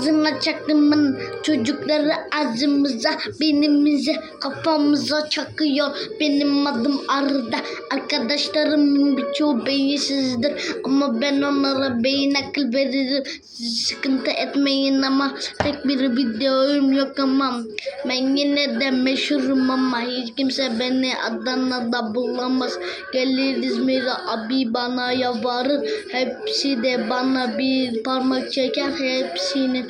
Ağzına çaktımın çocukları ağzımıza benimize kafamıza çakıyor. Benim adım Arda. Arkadaşlarımın birçoğu beyinsizdir. Ama ben onlara beyin akıl veririm. Siz sıkıntı etmeyin ama tek bir videom yok ama. Ben yine de meşhurum ama hiç kimse beni Adana'da bulamaz. Gelir İzmir'e abi bana yalvarır. Hepsi de bana bir parmak çeker. Hepsinin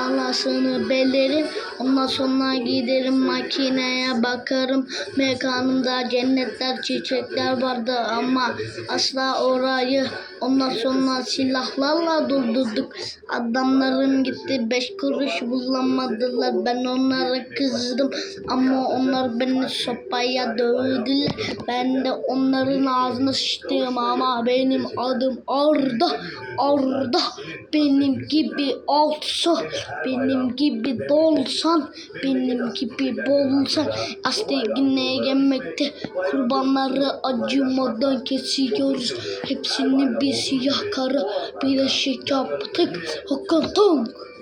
anasını belirim. Ondan sonra giderim makineye bakarım. Mekanımda cennetler çiçekler vardı ama asla orayı ondan sonra silahlarla doldurduk. Adamlarım gitti beş kuruş bulamadılar. Ben onlara kızdım ama onlar beni sopaya dövdüler. Ben de onların ağzına sıçtım ama benim adım Arda. Arda benim gibi olsa, benim gibi dolsan, benim gibi bolsan. Aslı yine yemekte kurbanları acımadan kesiyoruz. Hepsini bir siyah kara bir eşek yaptık. Hakikaten.